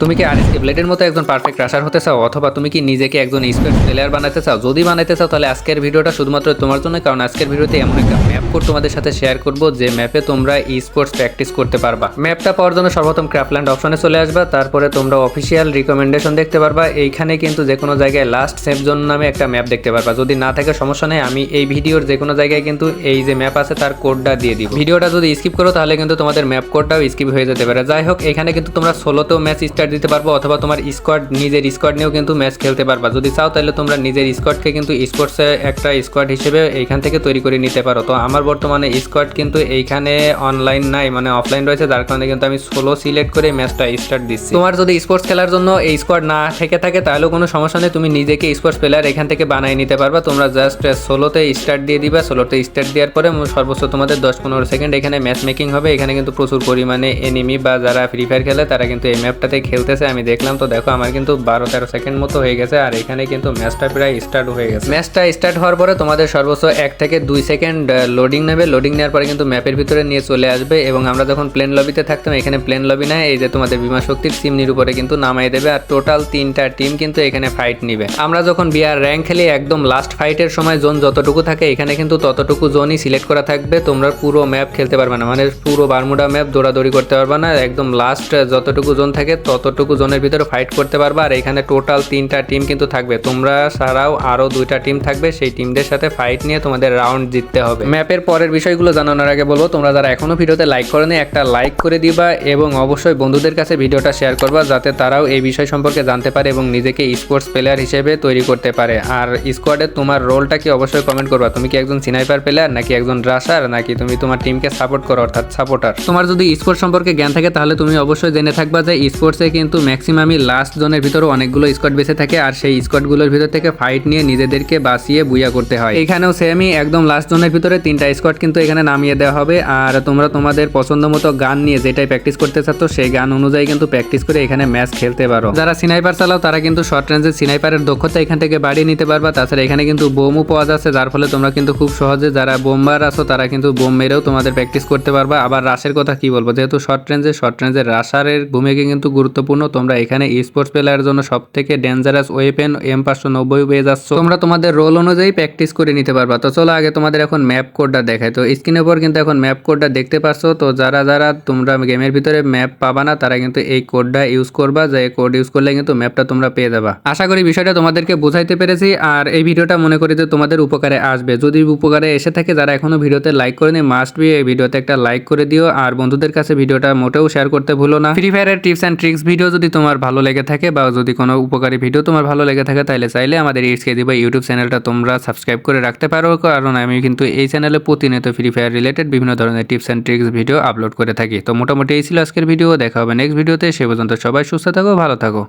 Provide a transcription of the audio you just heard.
তুমি কি আর এসকে ব্লেডের মতো একজন পারফেক্ট রাশার হতে চাও অথবা তুমি কি নিজেকে একজন স্পেস প্লেয়ার বানাতে চাও? যদি বানাতে চাও তাহলে আজকের ভিডিওটা শুধুমাত্র তোমার জন্য, কারণ আজকের ভিডিওতে এমন একটা ম্যাপ কোড তোমাদের সাথে শেয়ার করব, যে ম্যাপে তোমরা ই স্পোর্টস প্র্যাকটিস করতে পারবা। ম্যাপটা পাওয়ার জন্য সর্বপ্রথম ক্রাফল্যান্ড অপশনে চলে আসবা, তারপরে তোমরা অফিসিয়াল রিকমেন্ডেশন দেখতে পারবা। এইখানে কিন্তু যে কোনো জায়গায় লাস্ট সেফ জোন নামে একটা ম্যাপ দেখতে পারবা। যদি না থাকে সমস্যা নেই, আমি এই ভিডিওর যে কোনো জায়গায় কিন্তু এই যে ম্যাপ আছে, তার কোডটা দিয়ে দিব। ভিডিওটা যদি স্কিপ করো, তাহলে কিন্তু তোমাদের ম্যাপ কোডটাও স্কিপ হয়ে যেতে পারে। যাই হোক, এখানে কিন্তু তোমরা ষোলোতেও ম্যাচ স্টার্ট দিতে পারব, অথবা তোমার স্কোয়াড নিজের স্কোয়াড নিয়েও কিন্তু ম্যাচ খেলতে পারবা। যদি চাও, তাহলে তোমরা নিজের স্কোয়াডকে কিন্তু স্পোর্টসে একটা স্কোয়াড হিসেবে এইখান থেকে তৈরি করে নিতে পারো। তো আমার বর্তমানে স্কোয়াড কিন্তু এইখানে অনলাইন নাই মানে অফলাইন রয়েছে, যার কারণে কিন্তু আমি সোলো সিলেক্ট করে ম্যাচটা স্টার্ট দিচ্ছি। তোমার যদি স্পোর্টস খেলার জন্য এই স্কোয়াড না থেকে থাকে তাহলেও কোনো সমস্যা নেই, তুমি নিজেকে স্পোর্টস প্লেয়ার এখান থেকে বানিয়ে নিতে পারবা। তোমরা জাস্ট ষোলোতে স্টার্ট দিয়ে দিবা ষোলোতে স্টার্ট দেওয়ার পরে সর্বোচ্চ তোমাদের দশ পনেরো সেকেন্ড এখানে ম্যাচ মেকিং হবে। এখানে কিন্তু প্রচুর পরিমাণে এনিমি বা যারা ফ্রি ফায়ার খেলে, তারা কিন্তু এই ম্যাপটাতে খেলতেছে। আমি দেখলাম তো, দেখো আমার কিন্তু বারো তেরো সেকেন্ড মতো হয়ে গেছে, আর এখানে কিন্তু ম্যাচটা প্রায় স্টার্ট হয়ে গেছে। ম্যাচটা স্টার্ট হওয়ার পরে তোমাদের সর্বোচ্চ এক থেকে দুই সেকেন্ড লোডিং নেবে লোডিং নেওয়ার পরে কিন্তু ম্যাপের ভিতরে নিয়ে চলে আসবে এবং আমরা যখন প্লেন লবিতে থাকতাম, এখানে প্লেন লবি নেয়, এই যে তোমাদের বিমা শক্তির সিমনির উপরে কিন্তু নামাই দেবে আর টোটাল তিনটা টিম কিন্তু এখানে ফাইট নিবে। আমরা যখন বিয়ার র্যাঙ্ক খেলি, একদম লাস্ট ফাইটের সময় জোন যতটুকু থাকে, এখানে কিন্তু ততটুকু জোনই সিলেক্ট করা থাকবে। তোমরা পুরো ম্যাপ খেলতে পারবে না মানে পুরো বারমুডা ম্যাপ দৌড়াদৌড়ি করতে পারবে না, একদম লাস্ট যতটুকু জোন থাকে, ততটুকু জোনের ভিতরে ফাইট করতে পারবে আর এখানে টোটাল তিনটা টিম কিন্তু থাকবে। তোমরা ছাড়াও আরও দুইটা টিম থাকবে, সেই টিমদের সাথে ফাইট নিয়ে তোমাদের রাউন্ড জিততে হবে। ম্যাপের পরের বিষয়গুলো জানানোর আগে বলব, তোমরা যারা এখনও ভিডিওতে লাইক করেনি, একটা লাইক করে দিবা এবং অবশ্যই বন্ধুদের কাছে ভিডিওটা শেয়ার করবা যাতে তারাও এই বিষয় সম্পর্কে জানতে পারে এবং নিজেকে স্পোর্টস প্লেয়ার হিসেবে তৈরি করতে পারে। আর স্কোয়াডে তোমার রোলটা কি অবশ্যই কমেন্ট করবা, তুমি কি একজন সিনাইপার প্লেয়ার নাকি একজন রাশার নাকি তুমি তোমার টিমকে সাপোর্ট করো, অর্থাৎ সাপোর্টার তোমার যদি স্পোর্টস সম্পর্কে জ্ঞান থাকে, তাহলে তুমি অবশ্যই জেনে থাকবা যে স্পোর্টসে কিন্তু ম্যাক্সিমামই লাস্ট জোনের ভিতরে অনেকগুলো স্কোয়াড বেঁচে থাকে আর সেই স্কোয়াডগুলোর ভিতর থেকে ফাইট নিয়ে নিজেদেরকে বাঁচিয়ে বুয়া করতে হয়। এখানেও সেমই একদম লাস্ট জোনের ভিতরে তিনটা স্কোয়াড কিন্তু এখানে নামিয়ে দেওয়া হবে। আর তোমরা তোমাদের পছন্দ মতো গান নিয়ে যেটাই প্র্যাকটিস করতে চাচ্ছ, সেই গান অনুযায়ী কিন্তু প্র্যাকটিস করে এখানে ম্যাচ খেলতে পারো। যারা সিনাইপার চালাও, তারা কিন্তু শর্ট রেঞ্জের সিনাইপারের দক্ষতা এখান থেকে বাড়িয়ে নিতে পারবা। তাছাড়া এখানে কিন্তু বোমও পাওয়া যাচ্ছে, যার ফলে তোমরা কিন্তু খুব সহজে যারা বোমবার আছো, তারা কিন্তু বোম মেরেও তোমাদের প্র্যাকটিস করতে পারবা। আবার রাশের কথা কি বলব, যেহেতু শর্ট রেঞ্জে শর্ট রেঞ্জের রাশারের ভূমিকা কিন্তু গুরুত্বপূর্ণ। তোমরা এখানে স্পোর্টস প্লেয়ারের জন্য সব থেকে ডেঞ্জারাস ওয়েপেন এম পাঁচশো নব্বই পেয়ে যাচ্ছ। তোমরা তোমাদের রোল অনুযায়ী প্র্যাকটিস করে নিতে পারবা। তো চলো আগে তোমাদের এখন ম্যাপ কোডটা দেখায়। তো স্ক্রিনের উপর কিন্তু এখন ম্যাপ কোডটা দেখতে পাচ্ছ। তো যারা যারা তোমরা গেমের ভিতরে ম্যাপ পাবা না, তারা কিন্তু এই কোডটা ইউজ করবা। যে কোড ইউজ করলে কিন্তু ম্যাপটা তোমরা পেয়ে যাবা। আশা করি বিষয়টা তোমাদেরকে বুঝাইতে পেরেছি। আর এই ভিডিওটা মনে করি যে তোমাদের উপকারে আসবে। যদি উপকারে এসে থাকে, যারা এখনও ভিডিওতে লাইক করেনি মাস্ট বি এই ভিডিওতে একটা লাইক করে দিও। আর বন্ধুদের কাছে ভিডিওটা মোটেও শেয়ার করতে ভুলো না। ফ্রি ফায়ারের টিপস অ্যান্ড ট্রিক্স ভিডিও যদি তোমার ভালো লেগে থাকে বা যদি কোনো উপকারী ভিডিও তোমার ভালো লেগে থাকে, তাহলে চাইলে আমাদের এইচকে দিবা ইউটিউব চ্যানেলটা তোমরা সাবস্ক্রাইব করে রাখতে পারো। কারণ আমি কিন্তু এই চ্যানেলে প্রতিনিয়ত ফ্রি ফায়ার রিলেটেড বিভিন্ন ধরনের tips and tricks video upload করে থাকি। তো মোটামুটি এই ছিল আজকের ভিডিও দেখা হবে নেক্সট ভিডিওতে সে পর্যন্ত সবাই সুস্থ থাকো, ভালো থাকো।